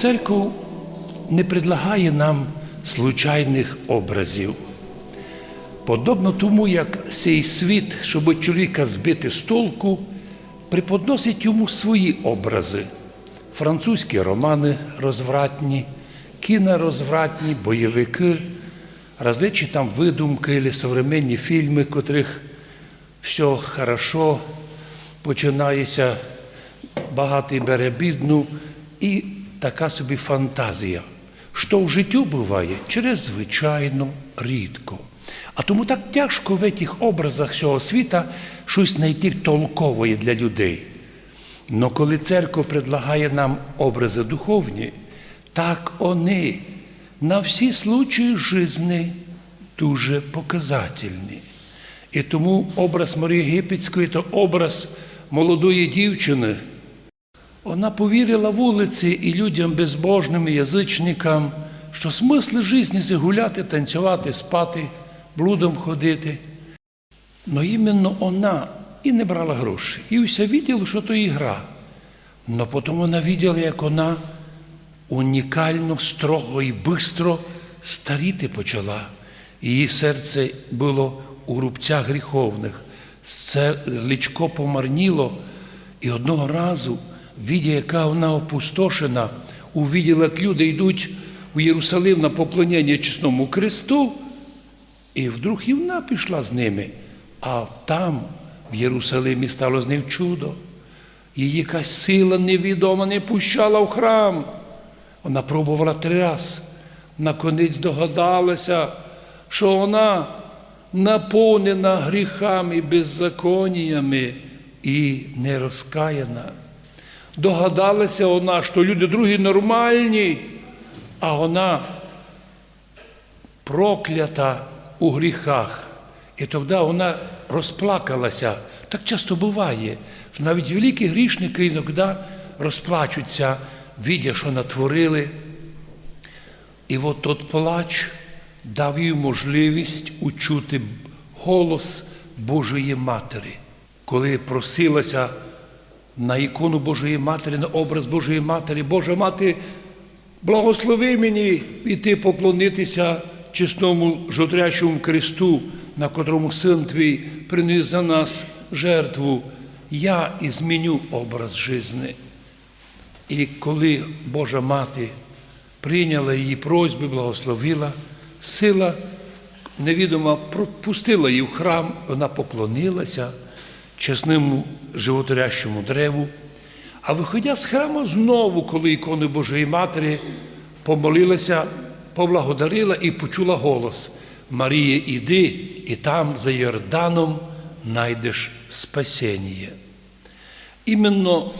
Церква не предлагає нам случайних образів. Подобно тому, як цей світ, щоб чоловіка збити з толку, преподносить йому свої образи. Французькі романи розвратні, кінорозвратні, бойовики, различні там видумки або современні фільми, котрих все хорошо, починається багатий бере бідну і така собі фантазія. Що в життю буває чрезвичайно рідко. А тому так тяжко в цих образах цього світа щось знайти толкової для людей. Но коли церква предлагає нам образи духовні, так вони на всі случаї житті дуже показательні. І тому образ Марії Єгипетської – це образ молодої дівчини. Вона повірила вулиці і людям безбожним, і язичникам, що смисли житті це гуляти, танцювати, спати, блудом ходити. Но іменно вона і не брала гроші. І все виділа, що то ігра. Но потім вона виділа, як вона унікально, строго і бистро старіти почала. Її серце було у рубцях гріховних, це личко помарніло, і одного разу, видя, яка вона опустошена, увиділа, як люди йдуть у Єрусалим на поклонення чесному Христу, і вдруг і вона пішла з ними, а там, в Єрусалимі, стало з ним чудо. Її якась сила невідома не пущала в храм. Вона пробувала три раз. Наконець догадалася, що вона наповнена гріхами, беззаконіями і не розкаяна. Догадалася вона, що люди другі нормальні, а вона проклята у гріхах. І тоді вона розплакалася. Так часто буває, що навіть великі грішники іноді розплачуться, видя, що натворили. І от тот плач дав їй можливість учути голос Божої Матері, коли просилася на ікону Божої Матері, на образ Божої Матері, Божа Мати, благослови мені іти поклонитися чесному жодрячому Христу, на котрому син твій приніс за нас жертву. Я і зміню образ житті. І коли Божа Мати прийняла її просьби, благословила, сила невідома пропустила її в храм, вона поклонилася чесному животворящому древу. А виходя з храму знову, коли ікони Божої Матері помолилася, поблагодарила і почула голос Марія, іди, і там за Йорданом знайдеш спасіння. Іменно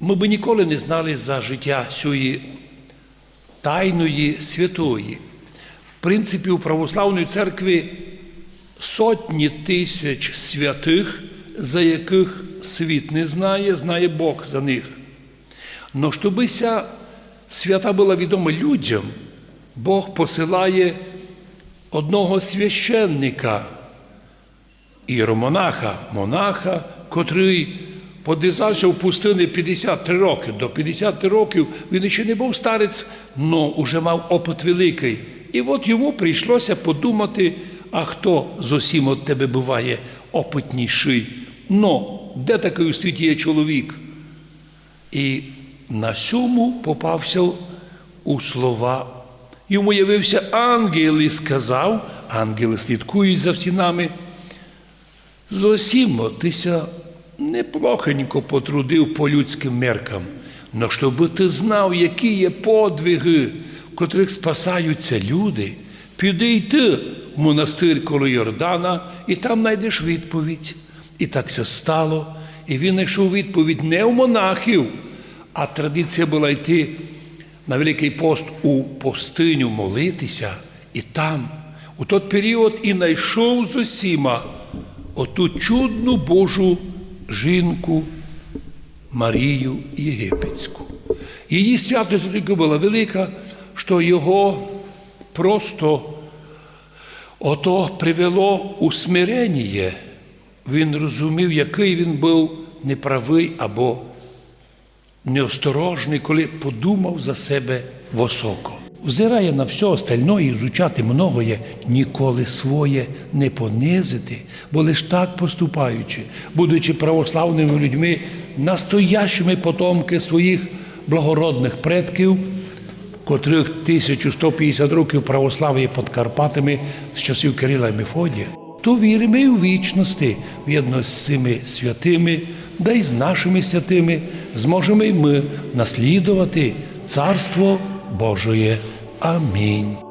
ми би ніколи не знали за життя цієї тайної святої. В принципі, у православної церкві сотні тисяч святих, за яких світ не знає, знає Бог за них. Но щоб ця свята була відома людям, Бог посилає одного священника, іеромонаха, монаха, котрий подвизався в пустині 53 роки. До 50 років він ще не був старець, але вже мав опит великий. І от йому прийшлося подумати, а хто з усім від тебе буває опитніший. Но де такий у світі є чоловік? І на сьому попався у слова. Йому явився ангел і сказав, ангели слідкують за всінами, Зосімо, тися неплохенько потрудив по людським меркам, но щоб ти знав, які є подвиги, в котрих спасаються люди, піди й ти в монастир коло Йордана, і там знайдеш відповідь. І так це стало. І він знайшов відповідь не у монахів, а традиція була йти на Великий пост у пустиню молитися, і там, у той період, і знайшов з усіма оту чудну Божу жінку Марію Єгипетську. Її святість тільки була велика, що його просто ото привело у смирення. Він розумів, який він був неправий або неосторожний, коли подумав за себе високо. Взирає на все остальне і изучати многоє, ніколи своє не понизити, бо лиш так поступаючи, будучи православними людьми, настоящими потомки своїх благородних предків, котрих 1150 років православ'я під Карпатами з часів Кирила і Мефодія, то віримо і у вічності, в'єдно з цими святими, да й з нашими святими, зможемо й ми наслідувати Царство Божоє. Амінь.